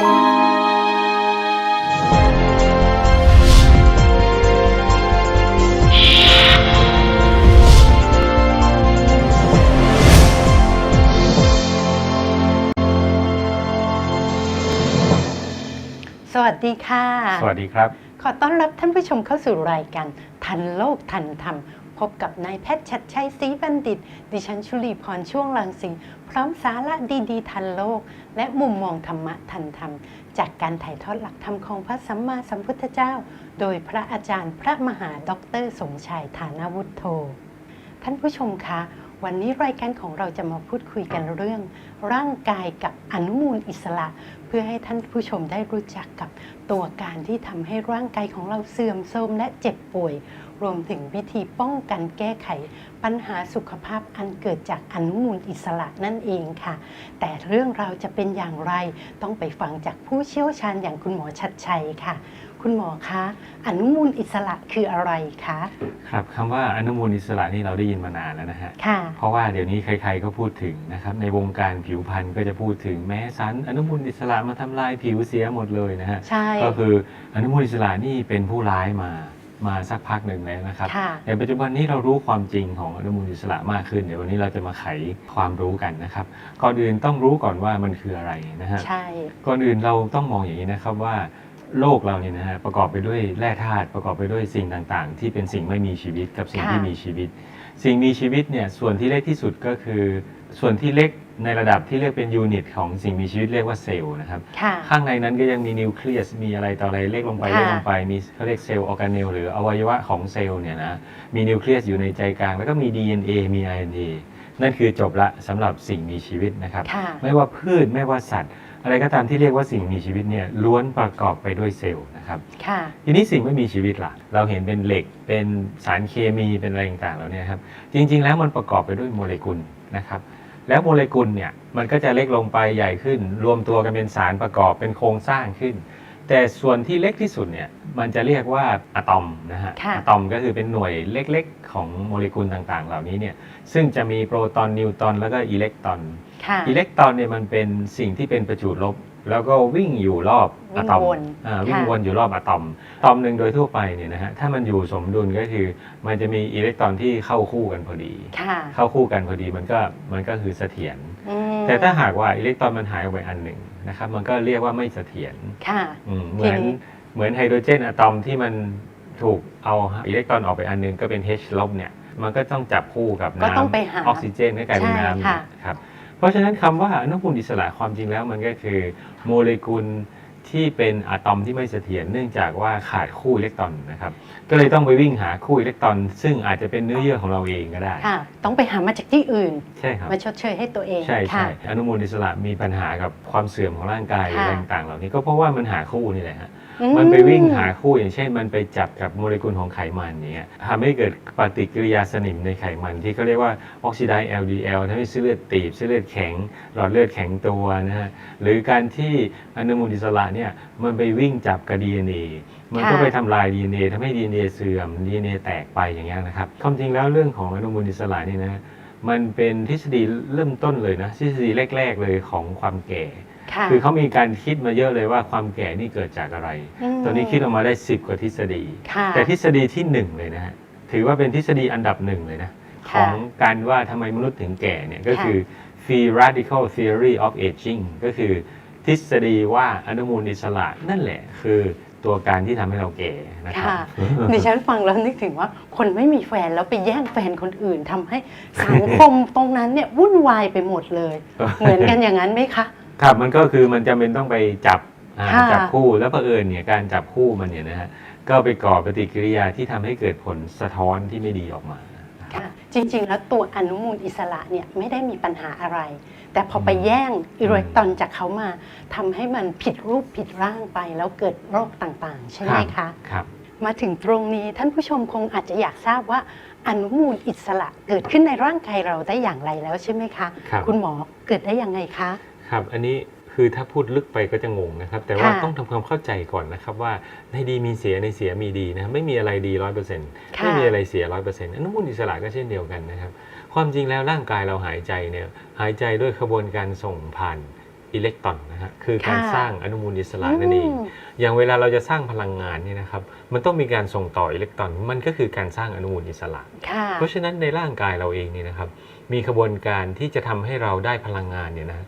สวัสดีค่ะ สวัสดีครับ ขอต้อนรับท่านผู้ชมเข้าสู่รายการทันโลกทันธรรม พบกับนายแพทย์ชัดชัยศรีบัณฑิต ดิฉันชุลีพรช่วงลังสิงพร้อมสาระดีๆ ทันโลก และมุมมองธรรมะทันธรรม จากการถ่ายทอดหลักธรรมของพระสัมมาสัมพุทธเจ้า โดยพระอาจารย์พระมหาด็อกเตอร์สมชายฐานาวุฒโธท่านผู้ชมคะ วันนี้รายการของเราจะมาพูดคุยกันเรื่อง ร่างกายกับอนุมูลอิสระ เพื่อให้ท่านผู้ชมได้รู้จักกับตัวการที่ทำให้ร่างกายของเราเสื่อมโทรมและเจ็บป่วย รวมถึงวิธีป้องกันแก้ไข ปัญหาสุขภาพอันเกิดจากอนุมูลอิสระนั่นเองค่ะ แต่เรื่องราวจะเป็นอย่างไรต้องไปฟังจากผู้เชี่ยวชาญอย่างคุณหมอชัดชัยค่ะ คุณหมอคะอนุมูลอิสระคืออะไรคะครับคำว่าอนุมูลอิสระนี่เราได้ยินมานานแล้วนะฮะค่ะ เพราะว่าเดี๋ยวนี้ใครๆก็พูดถึงนะครับในวงการผิวพรรณก็จะพูดถึงแม้สารอนุมูลอิสระมาทำลายผิวเสียหมดเลยนะฮะใช่ ก็คืออนุมูลอิสระนี่เป็นผู้ร้ายมามาสักพักหนึ่งแล้วนะครับ ค่ะ ในปัจจุบันนี้เรารู้ความจริงของอนุมูลอิสระมากขึ้น เดี๋ยววันนี้เราจะมาไขความรู้กันนะครับก่อนอื่นต้องรู้ก่อนว่ามันคืออะไรนะฮะ ใช่ ก่อนอื่นเราต้องมองอย่างนี้นะครับว่า โลกเราเนี่ยนะฮะประกอบไปด้วยแร่ธาตุประกอบไปด้วยสิ่งต่างๆ ที่เป็นสิ่งไม่มีชีวิตกับสิ่งค่ะ ที่มีชีวิต สิ่งมีชีวิตเนี่ยส่วนที่เล็กที่สุดก็คือ ส่วนที่เล็กในระดับที่เรียกเป็นยูนิตของสิ่งมีชีวิตเรียกว่าเซลล์นะครับ ค่ะ ข้างในนั้นก็ยังมีนิวเคลียส มีอะไรต่ออะไรเล็กลงไปค่ะ เล็กลงไป มีเขาเรียกเซลล์ออร์แกเนลหรืออวัยวะของเซลล์เนี่ยนะ มีนิวเคลียสอยู่ในใจกลาง แล้วก็มี DNA มี RNA นั่นคือจบละสำหรับสิ่งมีชีวิตนะครับ ค่ะ ไม่ว่าพืชไม่ว่าสัตว์ อะไรก็ตามที่เรียกว่าสิ่งมีชีวิตเนี่ยล้วนประกอบไปด้วยเซลล์นะครับค่ะ ทีนี้สิ่งไม่มีชีวิตล่ะ เราเห็นเป็นเหล็กเป็นสารเคมีเป็นอะไรต่างๆเหล่านี้ครับจริง ๆ แล้วมันประกอบไปด้วยโมเลกุลนะครับแล้วโมเลกุลเนี่ยมันก็จะเล็กลงไปใหญ่ขึ้น รวมตัวกันเป็นสารประกอบเป็นโครงสร้างขึ้น แต่ส่วนที่เล็กที่สุดเนี่ยมันจะเรียกว่าอะตอมนะฮะค่ะอะตอมก็คือเป็นหน่วยเล็กๆ ของโมเลกุลต่างๆ เหล่านี้เนี่ยซึ่งจะมีโปรตอนนิวตรอนแล้วก็อิเล็กตรอน ค่ะ อิเล็กตรอนเนี่ยมันเป็นสิ่งที่เป็นประจุลบ แล้วก็วิ่งอยู่รอบวิ่อะงตอมวนอ่าวิ่งค่ะ วนอยู่รอบอะตอมอะตอมหนึ่งโดยทั่วไปเนี่ยนะฮะถ้ามันอยู่สมดุลก็คือมันจะมีอิเล็กตรอนที่เข้าคู่กันพอดี ค่ะ เข้าคู่กันพอดีมันก็มันก็คือเสถียรอืม แต่ถ้าหากว่าอิเล็กตรอนมันหายออกไปอันหนึ่งนะครับมันก็เรียกว่าไม่เสถียรค่ะอืมเหมือนทีนี้เหมือนไฮโดรเจนอะตอมที่มันถูกเอาอิเล็กตรอนออกไปอันหนึงก็เป็น H ลบเนี่ยมันก็ต้องจับคู่กับก็น้ำต้องไปหา ออกซิเจนก็กลายเป็นใช่น้ำค่ะครับเพราะฉะนั้นคำว่าอนุมูลอิสระความจริงแล้วมันก็คือโมเลกุล ที่เป็นอะตอมที่ไม่เสถียรเนื่องจากว่าขาดคู่อิเล็กตรอนนะครับก็เลยต้องไปวิ่งหาคู่อิเล็กตรอน ซึ่งอาจจะเป็นเนื้อเยื่อของเราเองก็ได้ ค่ะ ต้องไปหามาจากที่อื่น ใช่ครับมาชดเชยให้ตัวเองใช่ค่ะ ใช่อนุมูลอิสระมีปัญหากับความเสื่อมของร่างกายหรือค่ะ อะไรต่างๆเหล่านี้ก็เพราะว่ามันหาคู่นี่แหละฮะอื มันไปวิ่งหาคู่อย่างเช่น มันไปจับกับโมเลกุลของไขมันเงี้ยทำให้เกิดปฏิกิริยาสนิมในไขมันที่เขาเรียกว่าออกซิไดซ์ LDL ทำให้เส้นเลือดตีบเส้นเลือดแข็ง หลอดเลือดแข็งตัวนะฮะหรือการที่อนุมูลอิสระเนี่ยมันไปวิ่งจับกับ DNA มันก็ไปทำลาย DNA ทำให้ DNA เสื่อม DNA แตกไปอย่างเงี้ยนะครับความจริงแล้วเรื่องของอนุมูลอิสระนี่นะมันเป็นทฤษฎีเริ่มต้นเลยนะทฤษฎีแรก ๆเลยของความแก่ ค่ะ คือเขามีการคิดมาเยอะเลยว่าความแก่นี่เกิดจากอะไรมตอนนี้คิดออกมาได้ 10 กว่าทฤษฎี ค่ะ แต่ทฤษฎีที่หนึ่งเลยนะฮะถือว่าเป็นทฤษฎีอันดับหนึ่งเลยนะค่ะของการว่าทำไมมนุษย์ถึงแก่เนี่ยก็คือ free radical theory of aging ก็คือทฤษฎีว่าอนุมูลอิสระนั่นแหละคือตัวการที่ทำให้เราแก่นะครับ ค่ะ ดิฉันฟังแล้วนึกถึงว่าคนไม่มีแฟนแล้วไปแย่งแฟนคนอื่นทำให้สังคมตรงนั้นเนี่ยวุ่นวายไปหมดเลย เหมือนกันอย่างนั้นไหมคะ ครับมันก็คือมันจำเป็นต้องไปจับอ่าค่ะ จับคู่แล้วเผอิญเนี่ยการจับคู่มันเนี่ยนะฮะก็ไปก่อปฏิกิริยาที่ทำให้เกิดผลสะท้อนที่ไม่ดีออกมา ค่ะจริงๆ แล้วตัวอนุมูลอิสระเนี่ยไม่ได้มีปัญหาอะไร แต่พอไปแย่งอิเล็กตรอนจากเขามาทำให้มันผิดรูปผิดร่างไป แล้วเกิดโรคต่างๆ ใช่ไหมคะ ครับ มาถึงตรงนี้ท่านผู้ชมคงอาจจะอยากทราบว่า อนุมูลอิสระเกิดขึ้นในร่างกายเราได้อย่างไรแล้วใช่ไหมคะ ครับ คุณหมอเกิดได้ยังไงคะ ครับอันนี้คือถ้าพูดลึกไปก็จะงงนะครับ แต่ว่าค่ะต้องทำความเข้าใจก่อนนะครับว่าในดีมีเสียในเสียมีดีนะครับไม่มีอะไรดีร้อยเปอร์เซ็นต์ค่ะไม่มีอะไรเสียร้อยเปอร์เซ็นต์อนุมูลอิสระก็เช่นเดียวกันนะครับความจริงแล้วร่างกายเราหายใจเนี่ยหายใจด้วยขบวนการส่งผ่านอิเล็กตรอนนะฮะคือการค่ะ สร้างอนุมูลอิสระนั่นเองมอย่างเวลาเราจะสร้างพลังงานเนี่ยนะครับมันต้องมีการส่งต่ออิเล็กตรอนมันก็คือการสร้างอนุมูลอิสระ ค่ะ เพราะฉะนั้นในร่างกายเราเองเนี่ยนะครับ มีขบวนการที่จะทำให้เราได้พลังงานเนี่ยนะ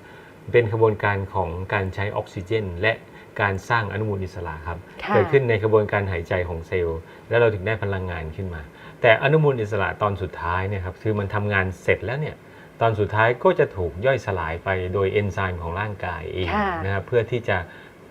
เป็นขบวนการของการใช้ออกซิเจน และการสร้างอนุมูลอิสระครับค่ะเกิดขึ้นในกระบวนการหายใจของเซลล์ แล้วเราถึงได้พลังงานขึ้นมา แต่อนุมูลอิสระตอนสุดท้ายเนี่ยครับคือมันทำงานเสร็จแล้วเนี่ยตอนสุดท้ายก็จะถูกย่อยสลายไปโดยเอนไซม์ของร่างกายเองค่ะนะครับเพื่อที่จะ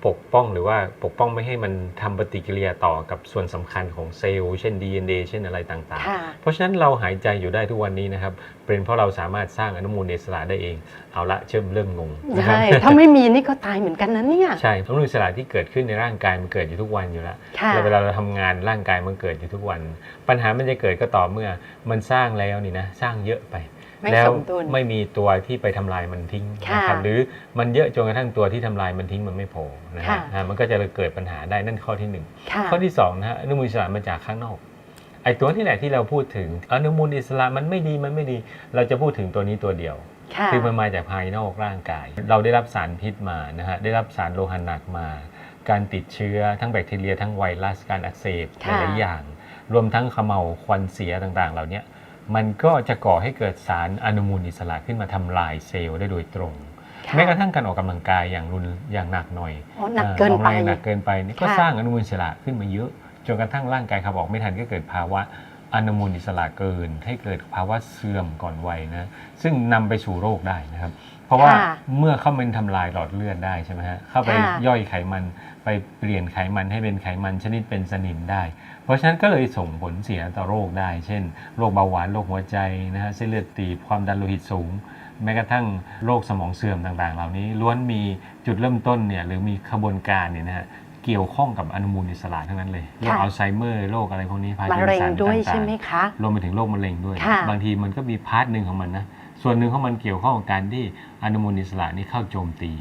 ปกป้องหรือว่าปกป้องไม่ให้มันทำปฏิกิริยาต่อกับส่วนสำคัญของเซลล์เช่น DNA เช่นอะไรต่างค่ะๆเพราะฉะนั้นเราหายใจอยู่ได้ทุกวันนี้นะครับ เป็นเพราะเราสามารถสร้างอนุมูลอิสระได้เอง เอาละเชื่อมเริ่มงงนะครับใช่ถ้าไม่มีนี่ก็ตายเหมือนกันนะเนี่ยใช่อนุมูลอิสระที่เกิดขึ้นในร่างกายมันเกิดอยู่ทุกวันอยู่แล้วค่ะแล้วเวลาเราทำงานร่างกายมันเกิดอยู่ทุกวัน ปัญหามันจะเกิดก็ต่อเมื่อมันสร้างแล้วนี่นะสร้างเยอะไป ไม่แล้วสมดุล ไม่มีตัวที่ไปทำลายมันทิ้งค่ะนะครับหรือมันเยอะจนกระทั่งตัวที่ทำลายมันทิ้งมันไม่พอนะฮะค่ะอ่ามันก็จะเกิดปัญหาได้นั่นข้อที่หนึ่งค่ะข้อที่สองนะฮะอนุมูลอิสระมาจากข้างนอกไอ้ตัวที่แหละที่เราพูดถึงอนุมูลอิสระมันไม่ดีมันไม่ดี เราจะพูดถึงตัวนี้ตัวเดียวค่ะคือมันมาจากภายนอกร่างกาย เราได้รับสารพิษมานะฮะได้รับสารโลหะหนักมา การติดเชื้อทั้งแบคทีเรียทั้งไวรัสการอักเสบหค่ะลายๆอย่าง รวมทั้งเขมเหลาควันเสียต่างๆ เหล่านี้ มันก็จะก่อให้เกิดสารอนุมูลอิสระขึ้นมาทำลายเซลล์ได้โดยตรงค่ะแม้กระทั่งการออกกำลังกายอย่างรุนอย่างหนักหน่อยอ๋อหนักเกินอออไปแรงหนักเกินไปนี่ก็ค่ะสร้างอนุมูลอิสระขึ้นมาเยอะจนกระทั่งร่างกายขับออกไม่ทันก็เกิดภาวะอนุมูลอิสระเกิน ให้เกิดภาวะเสื่อมก่อนวัยนะซึ่งนำไปสู่โรคได้นะครับ เพราะว่าค่ะเมื่อเข้ามันทำลายหลอดเลือดได้ใช่ไหมฮะเข้าไปค่ะย่อยไขมันไปเปลี่ยนไขมันให้เป็นไขมันชนิดเป็นสนิมได้ เพราะฉะนั้นก็เลยส่งผลเสียต่อโรคได้ เช่น โรคเบาหวาน โรคหัวใจนะฮะเส้นเลือดตีบ ความดันโลหิตสูง แม้กระทั่งโรคสมองเสื่อมต่างๆ เหล่านี้ล้วนมีจุดเริ่มต้นเนี่ยหรือมีขบวนการเนี่ยนะฮะเกี่ยวข้องกับอนุมูลอิสระทั้งนั้นเลยโรคค่ะอัลไซเมอร์โรคอะไรพวกนี้พาร์มะกินเร็งสันด้วยต่างๆใช่ไหมคะรวมไปถึงโรคมะเร็งด้วยค่ะบางทีมันก็มีพาร์ทหนึ่งของมันนะส่วนหนึ่งของมันเกี่ยวข้องกับการที่อนุมูลอิสระนี่เข้าโจมตี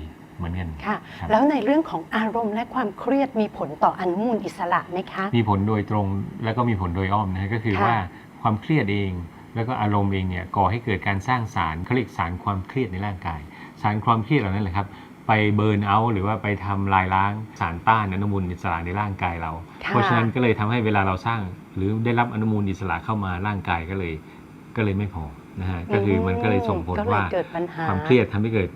เหมือนกันค่ะ ครับ แล้วในเรื่องของอารมณ์และความเครียดมีผลต่ออนุมูลอิสระไหมคะ มีผลโดยตรงแล้วก็มีผลโดยอ้อมนะฮะก็คือค่ะว่าความเครียดเอง แล้วก็อารมณ์เองเนี่ยก่อให้เกิดการสร้างสารเขาเรียกสารความเครียดในร่างกาย สารความเครียดเหล่านั้นแหละครับ ไปเบิร์นเอาท์หรือว่าไปทำลายล้างสารต้านอนุมูลอิสระในร่างกายเรา ค่ะ เพราะฉะนั้นก็เลยทำให้เวลาเราสร้าง หรือได้รับอนุมูลอิสระเข้ามาร่างกายก็เลย ก็เลยไม่พอนะฮะก็คือมันก็เลยส่งผลก็เลยว่า เกิดปัญหา ความเครียดทำให้เกิด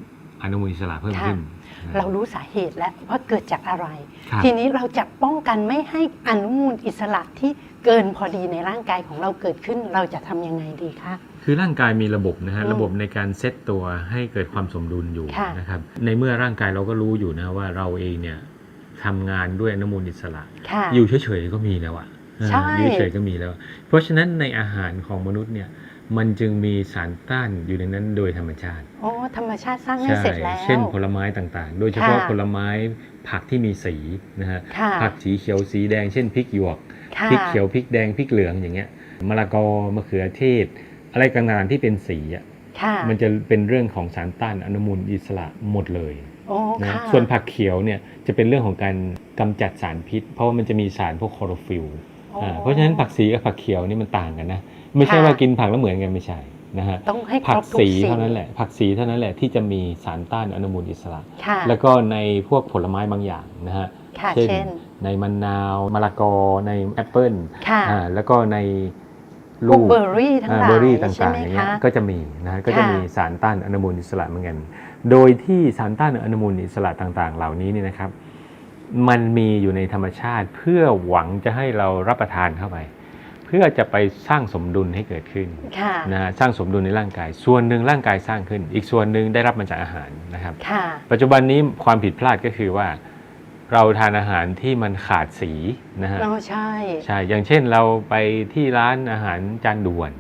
อนุมูลอิสระเพิ่มขึ้นนะเรารู้สาเหตุแล้วว่าเกิดจากอะไรครับทีนี้เราจะป้องกันไม่ให้อนุมูลอิสระที่เกินพอดีในร่างกายของเราเกิดขึ้น เราจะทำยังไงดีคะคือร่างกายมีระบบนะฮะอืมระบบในการเซตตัวให้เกิดความสมดุลอยู่ค่ะนะครับในเมื่อร่างกายเราก็รู้อยู่นะว่าเราเองเนี่ยทำงานด้วยอนุมูลอิสระค่ะอยู่เฉยๆก็มีแล้วอะใช่อยู่เฉยๆก็มีแล้ว เพราะฉะนั้นในอาหารของมนุษย์เนี่ย มันจึงมีสารต้านอยู่ในนั้นโดยธรรมชาติโอ้ธรรมชาติสร้างให้เสร็จแล้วเช่นผลไม้ต่างๆ โดยเฉพาะค่ะผลไม้ผักที่มีสีนะฮะค่ะผักสีเขียวสีแดงเช่นพริกหยวกค่ะพริกเขียวพริกแดงพริกเหลืองอย่างเงี้ยมะละกอมะเขือเทศ อะไรต่างๆที่เป็นสีอะค่ะมันจะเป็นเรื่องของสารต้านอนุมูลอิสระหมดเลยโอ้นะค่ะส่วนผักเขียวเนี่ยจะเป็นเรื่องของการกำจัดสารพิษ เพราะว่ามันจะมีสารพวกคลอโรฟิลโอ้อ่าเพราะฉะนั้นผักสีกับผักเขียวนี่มันต่างกันนะ ไม่ใช่ค่ะว่ากินผักแล้วเหมือนกันไม่ใช่นะฮะต้องให้คผัรกบทุกสีสีเท่านั้นแหละ ผักสีเท่านั้นแหละที่จะมีสารต้านอนุมูลอิสระค่ะแล้วก็ในพวกผลไม้บางอย่างนะฮะค่ะเช่นเช่น ในมะนาวมะละกอในแอปเปิลค่ะอ่าแล้วก็ในพวกเบอร์รี่ทั้งหลายเบอร์รี่ใช่ต่างไหมๆอย่างเงี้ยคะก็จะมีนะฮะก็จะค่ะมีสารต้านอนุมูลอิสระเหมือนกัน โดยที่สารต้านอนุมูลอิสระต่างๆ เหล่านี้เนี่ยนะครับ มันมีอยู่ในธรรมชาติเพื่อหวังจะให้เรารับประทานเข้าไป เพื่อจะไปสร้างสมดุลให้เกิดขึ้นค่ะนะฮะสร้างสมดุลในร่างกาย ส่วนหนึ่งร่างกายสร้างขึ้น อีกส่วนหนึ่งได้รับมาจากอาหารนะครับค่ะปัจจุบันนี้ความผิดพลาดก็คือว่า เราทานอาหารที่มันขาดสีนะฮะเราใช่ใช่อย่างเช่นเราไปที่ร้านอาหารจานด่วน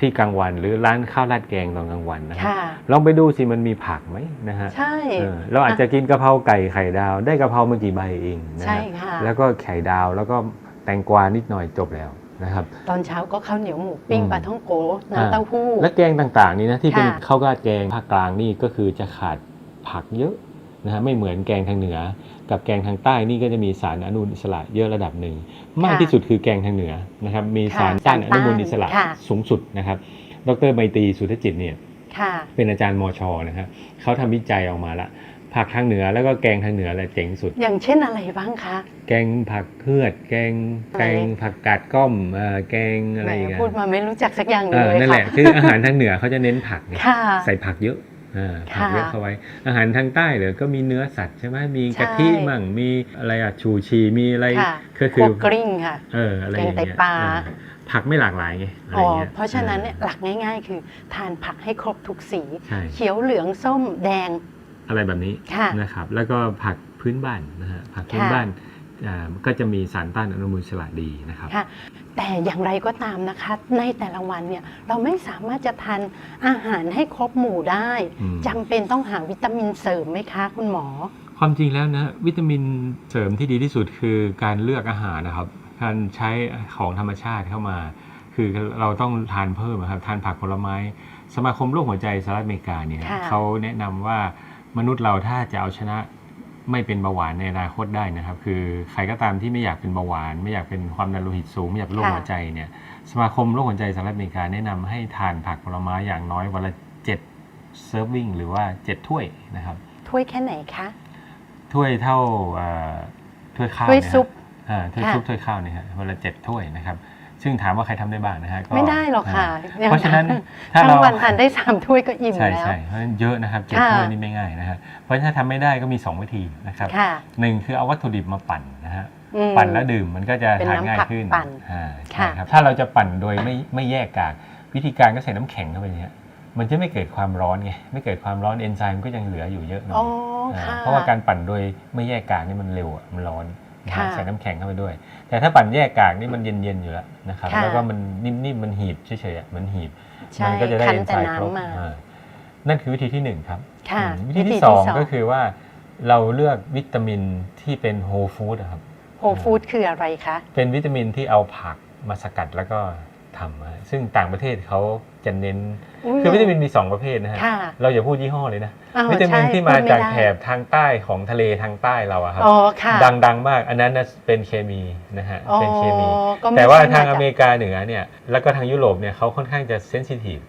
ที่กลางวันหรือร้านข้าวราดแกงตอนกลางวันนะครับค่ะลองไปดูสิมันมีผักไหมนะฮะใช่เออเราอาจจะกินกะเพราไก่ไข่ดาว ได้กะเพรามากี่ใบเองนะใช่ฮะค่ะแล้วก็ไข่ดาวแล้วก็แตงกวานิดหน่อยจบแล้วนะครับตอนเช้าก็ข้าวเหนียวหมูปิ้งอืมปลาท่องโกอ่าน้ำเต้าหู้และแกงต่างๆนี่นะที่เป็นค่ะข้าวราดแกงภาคกลางนี่ก็คือจะขาดผักเยอะ นะฮะไม่เหมือนแกงทางเหนือ กับแกงทางใต้นี่ก็จะมีสารอนุมูลอิสระเยอะระดับหนึ่ง มากที่สุดคือแกงทางเหนือนะครับมีค่ะสารต้านสารอต้านนุมูลอิสระค่ะสูงสุดนะครับ ดรไมตรีสุทธจิตเนี่ยค่ะเป็นอาจารย์มชนะฮะเขาทำวิจัยออกมาละผักทางเหนือแล้วก็แกงทางเหนือแหละเจ๋งสุด อย่างเช่นอะไรบ้างคะ แกงผักเพือด แกงไหนแกงผักกาดก้อมเอ่อแกงอะไรแหมอย่างเงี้ยพูดมาไม่รู้จักสักอย่างเอเลอยนั่นแหละค่ะคืออาหารทางเหนือเขาจะเน้นผักไงค่ะใส่ผักเยอะ อ่าผักเยอะค่ะเข้าไว้ อาหารทางใต้เหรอก็มีเนื้อสัตว์ใช่ไหมมีใช่กะทิมั่งมีอะไรอะชูชีมีอะไรค่ะก็พคือวกกลิ้งค่ะเอออะไรอย่างแกงเงี้ยไตปลาเออผักไม่หลากหลายไงอะไรอ๋อเงี้ยเพราะฉะนั้นเนี่ยหลักง่าย ๆ คือทานผักให้ครบทุกสีใช่เขียวเหลืองส้มแดง อะไรแบบนี้ค่ะนะครับ แล้วก็ผักพื้นบ้านนะฮะผักพื้นค่ะบ้าน อ่าก็จะมีสารต้านอนุมูลอิสระดีนะครับ ค่ะ แต่อย่างไรก็ตามนะคะ ในแต่ละวันเนี่ยเราไม่สามารถจะทานอาหารให้ครบหมู่ได้อืม จำเป็นต้องหาวิตามินเสริมไหมคะ คุณหมอ ความจริงแล้วนะวิตามินเสริมที่ดีที่สุดคือการเลือกอาหารนะครับ การใช้ของธรรมชาติเข้ามา คือเราต้องทานเพิ่มนะครับทานผักผลไม้ สมาคมโรคหัวใจสหรัฐอเมริกาเนี่ยค่ะ เขาแนะนำว่ามนุษย์เราถ้าจะเอาชนะ ไม่เป็นเบาหวานในอนาคตได้นะครับ คือใครก็ตามที่ไม่อยากเป็นเบาหวาน ไม่อยากเป็นความดันโลหิตสูงไม่อยากเป็นโรคหัวใจเนี่ยสมาคมโรคหัวใจสหรัฐอเมริกาแนะนำให้ทานผักผลไม้อย่างน้อยวันละเจ็ดเซิร์ฟวิ่งหรือว่าเจ็ดถ้วยนะครับถ้วยแค่ไหนคะถ้วยเท่าเอ่อถ้วยข้าวถ้วยเนี่ยฮะซุปอ่าถ้วยค่ะซุปถ้วยข้าวเนี่ยฮะวันละเจ็ดถ้วยนะครับ ซึ่งถามว่าใครทำได้บ้างนะฮะก็ไม่ได้หรอกค่ะาเพราะฉะนั้นถ้าทั้เรางวันทานได้สามถ้วยก็อิ่มใช่แล้วใช่เพราะฉะนั้นเยอะนะครับเจ็ดค่ะถ้วยนี่ไม่ง่ายนะฮะเพราะฉะนั้นถ้าทำไม่ได้ก็มี 2 วิธีนะครับค่ะหนึ่งคือเอาวัตถุดิบมาปั่นนะฮะอืมปั่นแล้วดื่มมันก็จะเป็นทานน้ำง่ายผักขึ้นปั่นอ่าใช่ค่ะครับถ้าเราจะปั่นโดยไม่ไม่แยกกากวิธีการก็ใส่น้ำแข็งเข้าไปเนี่ยมันจะไม่เกิดความร้อนไงไม่เกิดความร้อนเอนไซม์ก็ยังเหลืออยู่เยอะหน่อยอ๋ออ่าค่ะเพราะว่าการปั่นโดยไม่แยกกากนี่มันเร็วอะมันร้อน นะฮะค่ะใส่น้ำแข็งเข้าไปด้วย แต่ถ้าปั่นแยกกากนี่มันเย็นๆอยู่แล้วนะครับค่ะแล้วก็มันนิ่มๆมันหีบเฉยๆอะมันหีบใช่มัก็จะได้คั้นเอนไซแต่ม์ครบน้ำมาอ่านั่นคือวิธีที่หนึ่งครับค่ะอืมวิธีที่สองก็คือว่าเราเลือกวิตามินที่เป็นโฮลฟู้ดครับโฮฟู้ดคืออะไรคะ เป็นวิตามินที่เอาผักมาสกัดแล้วก็ ทำอะซึ่งต่างประเทศเขาจะเน้น คือวิตามินมี 2 ประเภทนะฮะค่ะเราอย่าพูดยี่ห้อเลยนะอ้าววิตามินใช่ที่มาพูดไจากได้แถบทางใต้ของทะเลทางใต้เราอะครับอ๋อค่ะดังๆ มาก อันนั้นน่ะเป็นเคมีนะฮะอ๋อเป็นเคมีก็ไม่แต่ว่าใช่ทางจกอเมริกาเหนือเนี่ย แล้วก็ทางยุโรปเนี่ยเขาค่อนข้างจะเซนซิทีฟ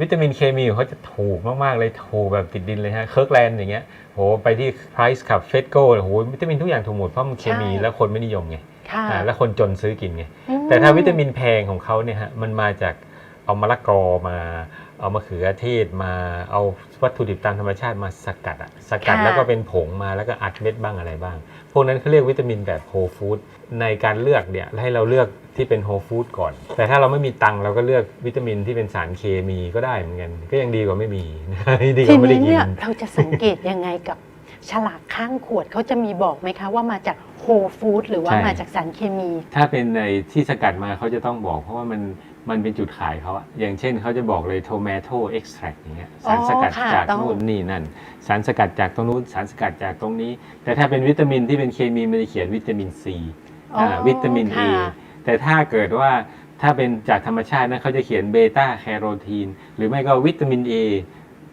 วิตามินเคมีของเขาจะถูกมาก ๆ เลยถูกแบบติดดินเลยฮะเคิร์กแลนด์อย่างเงี้ยโหไปที่ Price ขับเฟสโก้โหวิตามินทุกอย่างถูกหมดเพราะมันเคมีใช่แล้วคนไม่นิยมไง ค่ะอ่าแล้วคนจนซื้อกินไงอืมแต่ถ้าวิตามินแพงของเขาเนี่ยฮะมันมาจากเอามะละกอมา เอามะเขือเทศมาเอาวัตถุดิบตามธรรมชาติมาสกัดอะสกัดค่ะ แล้วก็เป็นผงมาแล้วก็อัดเม็ดบ้างอะไรบ้าง พวกนั้นเขาเรียกวิตามินแบบโฮลฟู้ดในการเลือกเนี่ยให้เราเลือกที่เป็นโฮลฟู้ดก่อน แต่ถ้าเราไม่มีตังค์เราก็เลือกวิตามินที่เป็นสารเคมีก็ได้เหมือนกัน ก็ยังดีกว่าไม่มีดีกทีว่าไม่ได้นี้กิเนี่ยนเราจะสังเกตยังไงกับ ฉลากข้างขวดเขาจะมีบอกไหมคะว่ามาจากโฮฟู้ดหรือว่าใช่ มาจากสารเคมี ถ้าเป็นในที่สกัดมาเขาจะต้องบอก เพราะว่ามันมันเป็นจุดขายเขาอะอย่างเช่นเขาจะบอกเลย tomato extract อย่างเงี้ยสารสกัดอ๋อค่ะจากต้อง นู่นนี่นั่น สารสกัดจากตรงนู้นสารสกัดจากตรงนี้ แต่ถ้าเป็นวิตามินที่เป็นเคมีมันจะเขียนวิตามินซีอ๋อวิตามิน A ค่ะแต่ถ้าเกิดว่าถ้าเป็นจากธรรมชาตินะเขาจะเขียนเบต้าแคโรทีนหรือไม่ก็วิตามิน A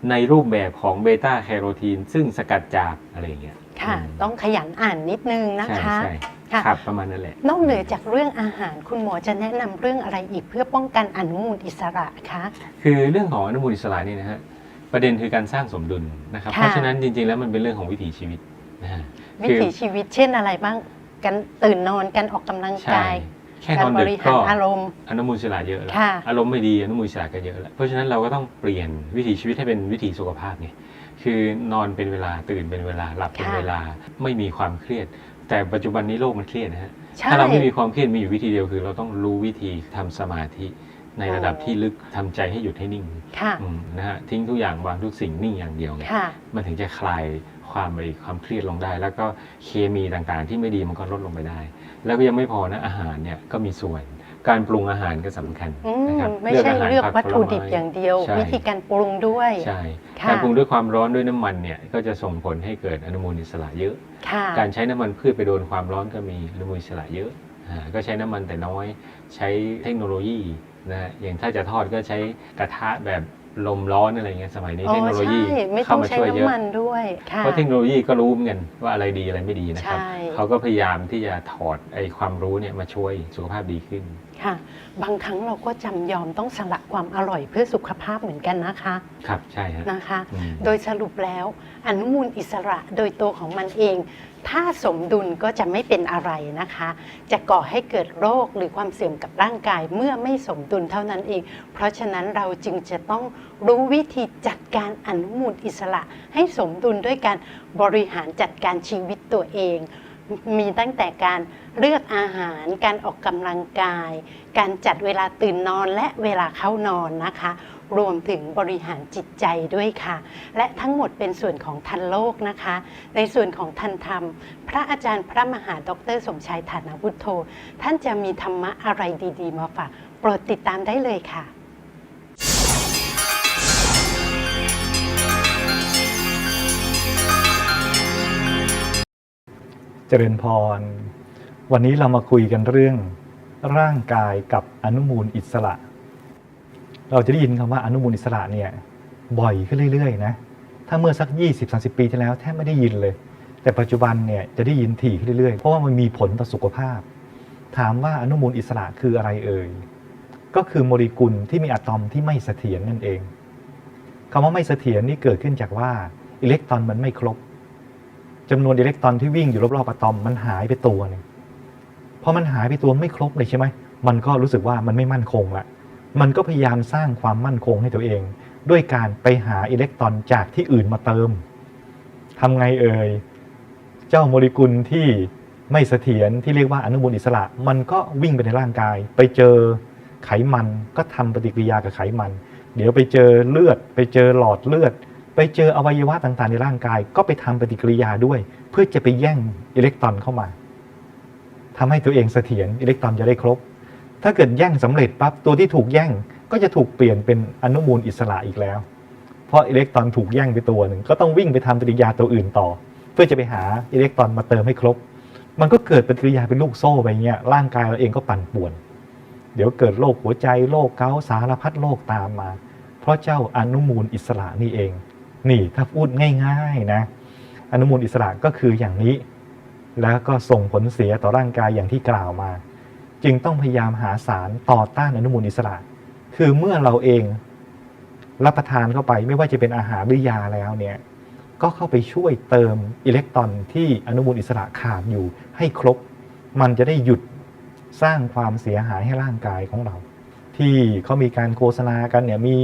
ในรูปแบบของเบต้าแคโรทีนซึ่งสกัดจากอะไรอย่างเงี้ยค่ะอืมต้องขยันอ่านนิดนึงนะใช่คะใช่ค่ะครับประมาณนั้นแหละ นอกเหนือจากเรื่องอาหารคุณหมอจะแนะนำเรื่องอะไรอีกเพื่อป้องกันอนุมูลอิสระคะคือเรื่องของอนุมูลอิสระนี่นะฮะประเด็นคือการสร้างสมดุลนะครับค่ะเพราะฉะนั้นจริงๆแล้วมันเป็นเรื่องของวิถีชีวิตนะฮะวิถีชีวิตเช่นอะไรบ้างการตื่นนอนการออกกำลังใช่กาย แค่นการอนบดึกริหาก็รอารมณ์อนุมูลอิสระเยอะแล้วค่ะอารมณ์ไม่ดีอนุมูลอิสระก็เยอะแล้วเพราะฉะนั้นเราก็ต้องเปลี่ยนวิถีชีวิตให้เป็นวิถีสุขภาพไงคือนอนเป็นเวลาตื่นเป็นเวลาหลับเป็นค่ะเวลาไม่มีความเครียด แต่ปัจจุบันนี้โลกมันเครียดนะฮะใช่ถ้าเราไม่มีความเครียดมีอยู่วิธีเดียวคือ เราต้องรู้วิธีทำสมาธิในระดับอ๋อที่ลึกทำใจให้หยุดให้นิ่งค่ะอืมนะฮะทิ้งทุกอย่างวางทุกสิ่งนิ่งอย่างเดียวไงค่ะมันถึงจะคลายความไปความเครียดลงได้ แล้วก็เคมีต่างๆ ที่ไม่ดีมันก็ลดลงไปได้ แล้วก็ยังไม่พอนะอาหารเนี่ยก็มีส่วน การปรุงอาหารก็สำคัญอืนะมครับไม่ใช่าหารเลือกผัวัตถุดิบผลไม้อย่างเดียวใช่วิธีการปรุงด้วย ใช่ค่ะ การปรุงด้วยความร้อนด้วยน้ำมันเนี่ยก็จะส่งผลให้เกิดอนุมูลอิสระเยอะ ค่ะ การใช้น้ำมันพืชไปโดนความร้อนก็มีอนุมูลอิสระเยอะอ่าก็ใช้น้ำมันแต่น้อยใช้เทคโนโลยีนะฮะอย่างถ้าจะทอดก็ใช้กระทะแบบ ลมร้อนอะไรเงี้ยสมัยนี้อ๋อเทคโนโลยีใช่ไม่ต้เข้าองมาใช้ช่วยเยอะน้ำมันด้วยค่ะ เพราะเทคโนโลยีก็รู้เหมือนกันว่าอะไรดีอะไรไม่ดีนะครับ ใช่ เขาก็พยายามที่จะถอดไอ้ความรู้เนี่ยมาช่วยสุขภาพดีขึ้น ค่ะ บางครั้งเราก็จำยอมต้องสละความอร่อยเพื่อสุขภาพเหมือนกันนะคะครับใช่ฮะนะคะ อืม โดยสรุปแล้วอนุมูลอิสระโดยตัวของมันเอง ถ้าสมดุลก็จะไม่เป็นอะไรนะคะ จะก่อให้เกิดโรคหรือความเสื่อมกับร่างกายเมื่อไม่สมดุลเท่านั้นเอง เพราะฉะนั้นเราจึงจะต้องรู้วิธีจัดการอนุมูลอิสระ ให้สมดุลด้วยการบริหารจัดการชีวิตตัวเอง มีตั้งแต่การเลือกอาหาร การออกกำลังกาย การจัดเวลาตื่นนอนและเวลาเข้านอนนะคะ รวมถึงบริหารจิตใจด้วยค่ะ และทั้งหมดเป็นส่วนของทันโลกนะคะ ในส่วนของทันธรรม พระอาจารย์พระมหาดอกเตอรสมชายฐานวุฒโธ ท่านจะมีธรรมะอะไรดีๆ มาฝากโปรดติดตามได้เลยค่ะเจริญพร วันนี้เรามาคุยกันเรื่อง ร่างกายกับอนุมูลอิสระ เราจะได้ยินคำว่าอนุมูลอิสระเนี่ยบ่อยขึ้นเรื่อยๆนะถ้าเมื่อสัก 20-30 ปีที่แล้วแทบไม่ได้ยินเลย แต่ปัจจุบันเนี่ยจะได้ยินถี่ขึ้นเรื่อยๆ เพราะว่ามันมีผลต่อสุขภาพ ถามว่าอนุมูลอิสระคืออะไรเอ่ยก็คือโมเลกุลที่มีอะตอมที่ไม่เสถียรนั่นเองคำว่าไม่เสถียรนี่เกิดขึ้นจากว่าอิเล็กตรอนมันไม่ครบจำนวนอิเล็กตรอนที่วิ่งอยู่รอบๆอะตอมมันหายไปตัวหนึงพอมันหายไปตัวไม่ครบเลยใช่ไหมมันก็รู้สึกว่ามันไม่มั่นคงละ มันก็พยายามสร้างความมั่นคงให้ตัวเอง ด้วยการไปหาอิเล็กตรอนจากที่อื่นมาเติมทำไงเอ่ยเจ้าโมเลกุลที่ไม่เสถียรที่เรียกว่าอนุมูลอิสระ มันก็วิ่งไปในร่างกาย ไปเจอไขมันก็ทำปฏิกิริยากับไขมัน เดี๋ยวไปเจอเลือด ไปเจอหลอดเลือด ไปเจออวัยวะต่างๆ ในร่างกาย ก็ไปทำปฏิกิริยาด้วย เพื่อจะไปแย่งอิเล็กตรอนเข้ามาทำให้ตัวเองเสถียรอิเล็กตรอนจะได้ครบ ถ้าเกิดแย่งสำเร็จปั๊บตัวที่ถูกแย่งก็จะถูกเปลี่ยนเป็นอนุมูลอิสระอีกแล้ว เพราะอิเล็กตรอนถูกแย่งไปตัวหนึ่งก็ต้องวิ่งไปทำปฏิกิริยาตัวอื่นต่อ เพื่อจะไปหาอิเล็กตรอนมาเติมให้ครบ มันก็เกิดปฏิกิริยาเป็นลูกโซ่ไปเงี้ยร่างกายเราเองก็ปั่นป่วน เดี๋ยวเกิดโรคหัวใจโรคเกาต์สารพัดโรคตามมา เพราะเจ้าอนุมูลอิสระนี่เอง นี่ถ้าพูดง่ายๆนะ อนุมูลอิสระก็คืออย่างนี้ แล้วก็ส่งผลเสียต่อร่างกายอย่างที่กล่าวมา จึงต้องพยายามหาสารต่อต้านอนุมูลอิสระ คือเมื่อเราเองรับประทานเข้าไปไม่ว่าจะเป็นอาหารหรือยาแล้วเนี่ยก็เข้าไปช่วยเติมอิเล็กตรอนที่อนุมูลอิสระขาดอยู่ให้ครบ มันจะได้หยุดสร้างความเสียหายให้ร่างกายของเรา ที่เขามีการโฆษณากันเนี่ยมี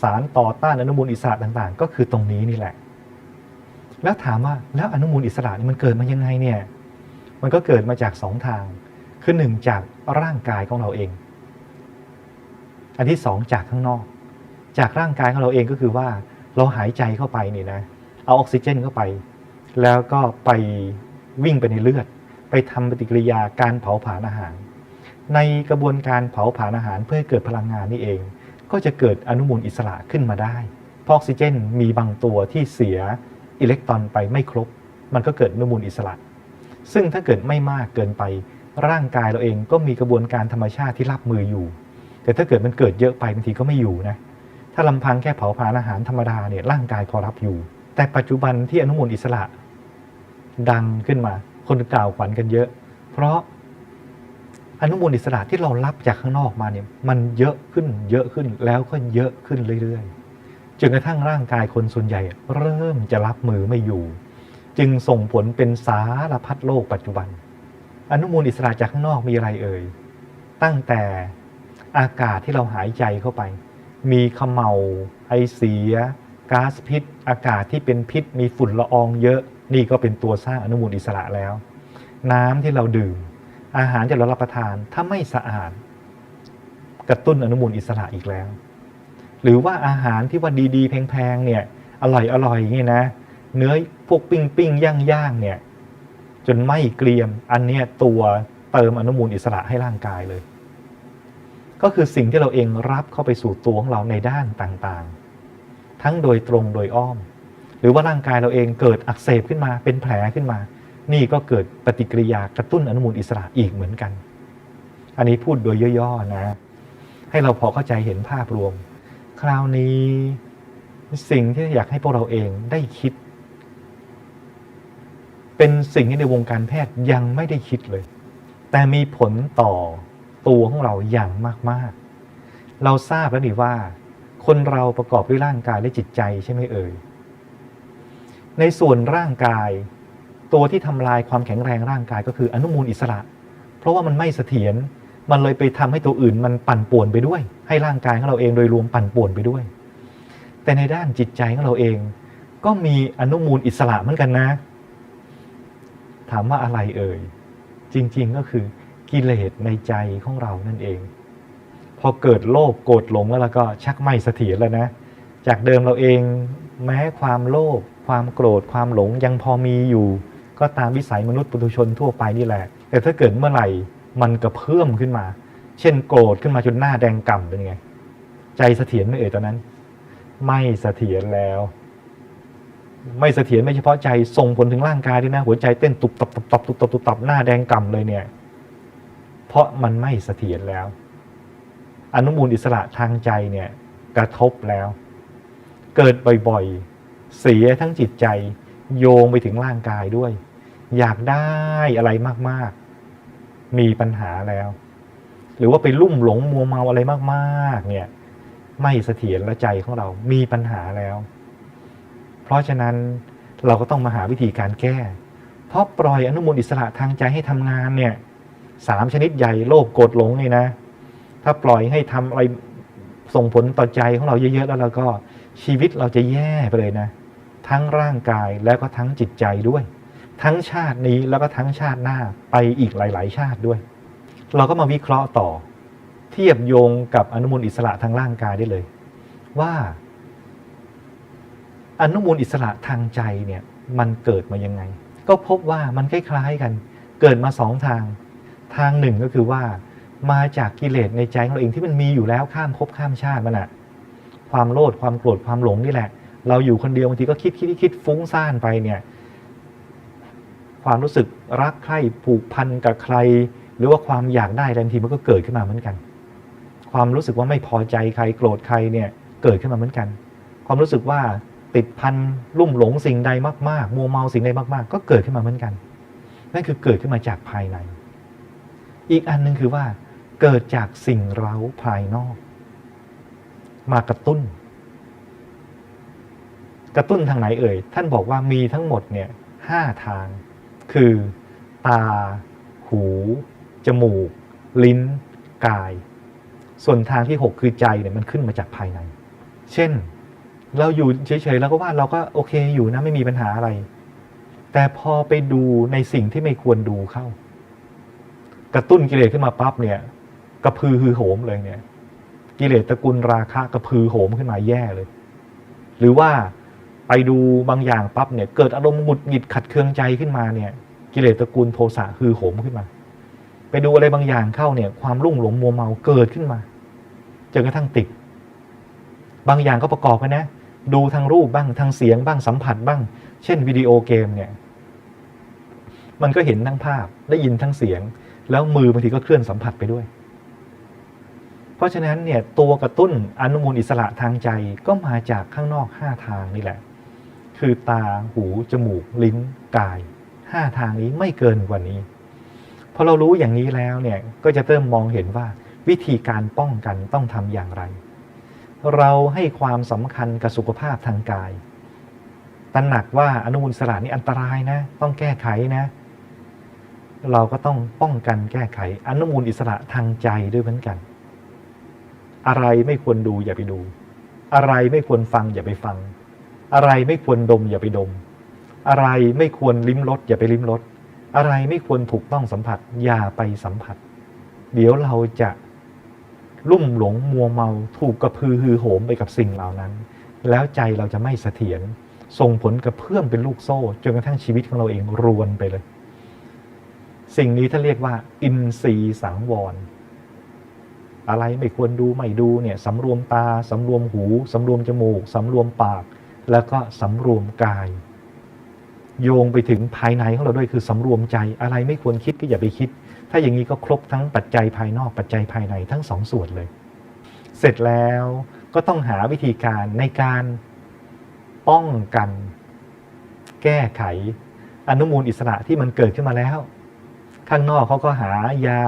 สารต่อต้านอนุมูลอิสระต่างๆ ก็คือตรงนี้นี่แหละ แล้วถามว่าแล้วอนุมูลอิสระนี่มันเกิดมายังไงเนี่ยมันก็เกิดมาจากสองทาง คือหนึ่งจากร่างกายของเราเอง อันที่สองจากข้างนอก จากร่างกายของเราเองก็คือว่าเราหายใจเข้าไปนี่นะ เอาออกซิเจนเข้าไป แล้วก็ไปวิ่งไปในเลือด ไปทำปฏิกิริยาการเผาผลาญอาหาร ในกระบวนการเผาผลาญอาหารเพื่อเกิดพลังงานนี่เอง ก็จะเกิดอนุมูลอิสระขึ้นมาได้ เพราะออกซิเจนมีบางตัวที่เสียอิเล็กตรอนไปไม่ครบ มันก็เกิดอนุมูลอิสระ ซึ่งถ้าเกิดไม่มากเกินไป ร่างกายเราเองก็มีกระบวนการธรรมชาติที่รับมืออยู่ แต่ถ้าเกิดมันเกิดเยอะไปบางทีก็ไม่อยู่นะถ้าลำพังแค่เผาผลาญอาหารธรรมดาเนี่ยร่างกายพอรับอยู่ แต่ปัจจุบันที่อนุมูลอิสระ ดังขึ้นมา คนกล่าวขวัญกันเยอะ เพราะอนุมูลอิสระที่เรารับจากข้างนอกมาเนี่ยมันเยอะขึ้นเยอะขึ้นแล้วก็เยอะขึ้นเรื่อยๆจนกระทั่งร่างกายคนส่วนใหญ่ เริ่มจะรับมือไม่อยู่ จึงส่งผลเป็นสารพัดโรคปัจจุบัน อนุมูลอิสระจากข้างนอกมีอะไรเอ่ย ตั้งแต่อากาศที่เราหายใจเข้าไป มีขมเมาไอเสียก๊าซพิษ อากาศที่เป็นพิษ มีฝุ่นละอองเยอะ นี่ก็เป็นตัวสร้างอนุมูลอิสระแล้ว น้ำที่เราดื่ม อาหารที่เรารับประทานถ้าไม่สะอาด กระตุ้นอนุมูลอิสระอีกแล้ว หรือว่าอาหารที่ว่าดีๆ แพงๆเนี่ยอร่อยอร่อยนี่นะ เนื้อพวกปิ้งปิ้งย่างย่างๆเนี่ย จนไหม่เกรียม อันเนี้ยตัวเติมอนุมูลอิสระให้ร่างกายเลย ก็คือสิ่งที่เราเองรับเข้าไปสู่ตัวของเราในด้านต่างๆ ทั้งโดยตรงโดยอ้อม หรือว่าร่างกายเราเองเกิดอักเสบขึ้นมาเป็นแผลขึ้นมา นี่ก็เกิดปฏิกิริยากระตุ้นอนุมูลอิสระอีกเหมือนกัน อันนี้พูดโดยย่อๆนะ ให้เราพอเข้าใจเห็นภาพรวม คราวนี้สิ่งที่อยากให้พวกเราเองได้คิด เป็นสิ่งที่ในวงการแพทย์ยังไม่ได้คิดเลย แต่มีผลต่อตัวของเราอย่างมาก ๆ เราทราบแล้วนี่ว่า คนเราประกอบด้วยร่างกายและจิตใจใช่ไหมเอ่ย ในส่วนร่างกาย ตัวที่ทำลายความแข็งแรงร่างกายก็คืออนุมูลอิสระ เพราะว่ามันไม่เสถียร มันเลยไปทำให้ตัวอื่นมันปั่นป่วนไปด้วย ให้ร่างกายของเราเองโดยรวมปั่นป่วนไปด้วย แต่ในด้านจิตใจของเราเอง ก็มีอนุมูลอิสระเหมือนกันนะ ถามว่าอะไรเอ่ย จริงๆก็คือกิเลสในใจของเรานั่นเอง พอเกิดโลภโกรธหลงแล้วก็ชักไม่เสถียรแล้วนะ จากเดิมเราเองแม้ความโลภความโกรธความหลงยังพอมีอยู่ ก็ตามวิสัยมนุษย์ปุถุชนทั่วไปนี่แหละ แต่ถ้าเกิดเมื่อไหร่มันกระเพิ่มขึ้นมา เช่นโกรธขึ้นมาจนหน้าแดงก่ำเป็นไง ใจเสถียรไม่เอ่ยตอนนั้น ไม่เสถียรแล้ว ไม่เสถียรไม่เฉพาะใจส่งผลถึงร่างกายด้วยนะ หัวใจเต้นตุบตับตุบตับตุบตับตุบตับหน้าแดงก่ำเลยเนี่ย เพราะมันไม่เสถียรแล้ว อนุมูลอิสระทางใจเนี่ย กระทบแล้ว เกิดบ่อยๆ เสียทั้งจิตใจ โยงไปถึงร่างกายด้วย อยากได้อะไรมากๆ มีปัญหาแล้ว หรือว่าไปลุ่มหลงมัวเมาอะไรมากๆ เนี่ย ไม่เสถียรและใจของเรา มีปัญหาแล้ว ราะฉะนั้นเราก็ต้องมาหาวิธีการแก้ เพราะปล่อยอนุมูลอิสระทางใจให้ทำงานเนี่ยสามชนิดใหญ่โลภโกรธหลงนี่นะ ถ้าปล่อยให้ทำอะไรส่งผลต่อใจของเราเยอะๆแล้วเราก็ชีวิตเราจะแย่ไปเลยนะ ทั้งร่างกายแล้วก็ทั้งจิตใจด้วย ทั้งชาตินี้แล้วก็ทั้งชาติหน้าไปอีกหลาย ๆ ชาติด้วย เราก็มาวิเคราะห์ต่อ เทียบโยงกับอนุมูลอิสระทางร่างกายได้เลย ว่า อนุมูลอิสระทางใจเนี่ยมันเกิดมายังไง ก็พบว่ามันคล้ายๆกัน เกิดมาสองทาง ทางหนึ่งก็คือว่ามาจากกิเลสในใจของเราเองที่มันมีอยู่แล้วข้ามภพข้ามชาติมันอะความโลภความโกรธความหลงนี่แหละ เราอยู่คนเดียวบางทีก็คิดคิดคิดคิดฟุ้งซ่านไปเนี่ยความรู้สึกรักใคร่ผูกพันกับใคร หรือว่าความอยากได้บางทีมันก็เกิดขึ้นมาเหมือนกัน ความรู้สึกว่าไม่พอใจใครโกรธใครเนี่ยเกิดขึ้นมาเหมือนกัน ความรู้สึกว่า ติดพันลุ่มหลงสิ่งใดมากๆมัวเมาสิ่งใดมากๆ ก็เกิดขึ้นมาเหมือนกัน นั่นคือเกิดขึ้นมาจากภายใน อีกอันหนึ่งคือว่า เกิดจากสิ่งเร้าภายนอก มากระตุ้น กระตุ้นทางไหนเอ่ย ท่านบอกว่ามีทั้งหมดเนี่ยห้าทาง คือตา หู จมูก ลิ้น กาย ส่วนทางที่หกคือใจเนี่ยมันขึ้นมาจากภายใน เช่น เราอยู่เฉยๆแล้วก็ว่าเราก็โอเคอยู่นะไม่มีปัญหาอะไร แต่พอไปดูในสิ่งที่ไม่ควรดูเข้า กระตุ้นกิเลสขึ้นมาปั๊บเนี่ย กระพือฮือโหมเลยเนี่ย กิเลสตระกูลราคะกระพือโหมขึ้นมาแย่เลย หรือว่าไปดูบางอย่างปั๊บเนี่ย เกิดอารมณ์หงุดหงิดขัดเคืองใจขึ้นมาเนี่ย กิเลสตระกูลโทสะฮือโหมขึ้นมา ไปดูอะไรบางอย่างเข้าเนี่ย ความรุ่งหลงมัวเมาเกิดขึ้นมาจนกระทั่งติด บางอย่างก็ประกอบกันนะ ดูทางรูปบ้างทางเสียงบ้างสัมผัสบ้าง เช่นวิดีโอเกมเนี่ยมันก็เห็นทั้งภาพได้ยินทั้งเสียง แล้วมือบางทีก็เคลื่อนสัมผัสไปด้วย เพราะฉะนั้นเนี่ยตัวกระตุ้นอนุมูลอิสระทางใจก็มาจากข้างนอก 5 ทางนี่แหละ คือตาหูจมูก ลิ้นกาย 5 ทางนี้ไม่เกินกว่านี้พอเรารู้อย่างนี้แล้วเนี่ยก็จะเริ่มมองเห็นว่าวิธีการป้องกันต้องทำอย่างไร เราให้ความสำคัญกับสุขภาพทางกายตระหนักว่าอนุมูลอิสระนี่อันตรายนะ ต้องแก้ไขนะ เราก็ต้องป้องกันแก้ไข อนุมูลอิสระทางใจด้วยเหมือนกัน อะไรไม่ควรดูอย่าไปดู อะไรไม่ควรฟังอย่าไปฟัง อะไรไม่ควรดมอย่าไปดม อะไรไม่ควรลิ้มรสอย่าไปลิ้มรสอะไรไม่ควรถูกต้องสัมผัสอย่าไปสัมผัส เดี๋ยวเราจะ ลุ่มหลงมัวเมาถูกกระพือฮือโหมไปกับสิ่งเหล่านั้น แล้วใจเราจะไม่เสถียรส่งผลกระเพื่อมเป็นลูกโซ่จนกระทั่งชีวิตของเราเองรวนไปเลย สิ่งนี้ท่านเรียกว่า อินทรีย์สังวร อะไรไม่ควรดูไม่ดูเนี่ยสำรวมตาสำรวมหูสำรวมจมูกสำรวมปาก แล้วก็สำรวมกาย โยงไปถึงภายในของเราด้วยคือสำรวมใจ อะไรไม่ควรคิดก็อย่าไปคิด ถ้าอย่างนี้ก็ครบทั้งปัจจัยภายนอกปัจจัยภายในทั้งสองส่วนเลย เสร็จแล้วก็ต้องหาวิธีการในการป้องกัน แก้ไข อนุมูลอิสระที่มันเกิดขึ้นมาแล้ว ข้างนอกเขาก็หายา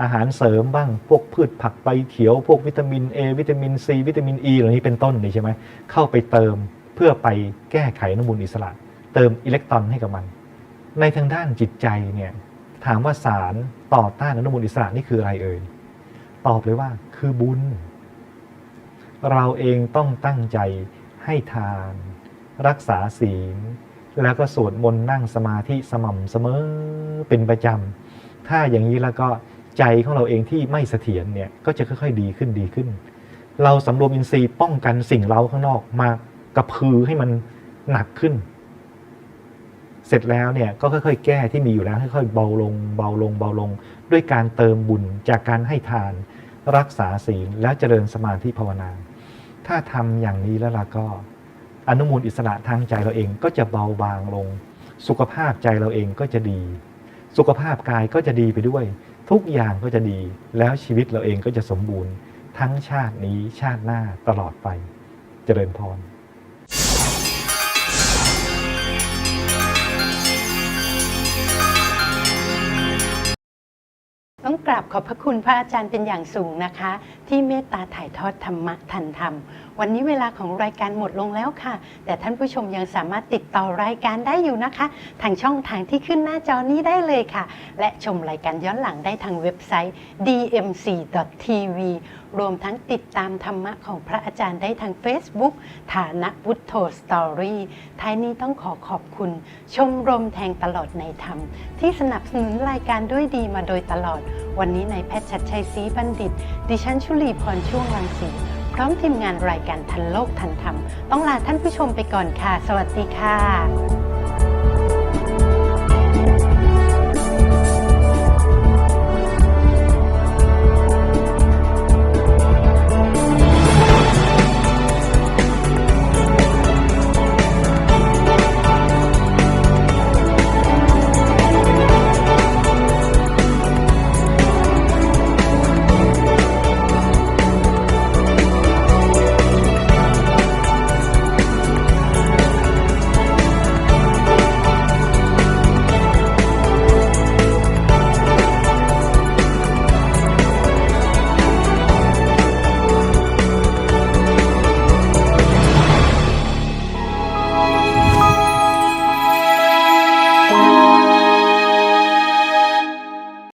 อาหารเสริมบ้างพวกพืชผักใบเขียว พวกวิตามิน A วิตามิน C วิตามิน E เหล่านี้เป็นต้นนี่ใช่ไหมเข้าไปเติมเพื่อไปแก้ไขอนุมูลอิสระ เติมอิเล็กตรอนให้กับมัน ในทางด้านจิตใจเนี่ย ถามว่าสารต่อต้านอนุมูลอิสระนี่คืออะไรเอ่ย ตอบเลยว่าคือบุญ เราเองต้องตั้งใจให้ทาน รักษาศีล แล้วก็สวดมนต์นั่งสมาธิสม่ำเสมอเป็นประจำ ถ้าอย่างนี้แล้วก็ใจของเราเองที่ไม่เสถียรเนี่ยก็จะค่อยๆดีขึ้นดีขึ้น เราสำรวมอินทรีย์ป้องกันสิ่งเร้าข้างนอกมากระพือให้มันหนักขึ้น เสร็จแล้วเนี่ยก็ค่อยๆ แก้ที่มีอยู่แล้วค่อยๆเบาลงเบาลงเบาลง ด้วยการเติมบุญจากการให้ทาน รักษาศีลแล้วเจริญสมาธิภาวนา ถ้าทำอย่างนี้แล้วล่ะก็อนุมูลอิสระทางใจเราเองก็จะเบาบางลง สุขภาพใจเราเองก็จะดี สุขภาพกายก็จะดีไปด้วย ทุกอย่างก็จะดี แล้วชีวิตเราเองก็จะสมบูรณ์ ทั้งชาตินี้ชาติหน้าตลอดไป เจริญพร ราบขอบพระคุณพระอาจารย์เป็นอย่างสูงนะคะ ที่เมตตาถ่ายทอดธรรมะทันธรรม วันนี้เวลาของรายการหมดลงแล้วค่ะ แต่ท่านผู้ชมยังสามารถติดต่อรายการได้อยู่นะคะ ทางช่องทางที่ขึ้นหน้าจอนี้ได้เลยค่ะ และชมรายการย้อนหลังได้ทางเว็บไซต์ dmc.tv รวมทั้งติดตามธรรมะของพระอาจารย์ได้ทาง Facebook ฐานะพุทโธสตอรี่ท้ายนี้ต้องขอขอบคุณ ชมรมแทงตลอดในธรรม ที่สนับสนุนรายการด้วยดีมาโดยตลอด วันนี้นายแพทย์ชัดชัยศรีบัณฑิต ดิฉันชุลีพรช่วงรังสี ร้อมทีมงานรายการทันโลกทันธรรม ต้องลาท่านผู้ชมไปก่อนค่ะ สวัสดีค่ะ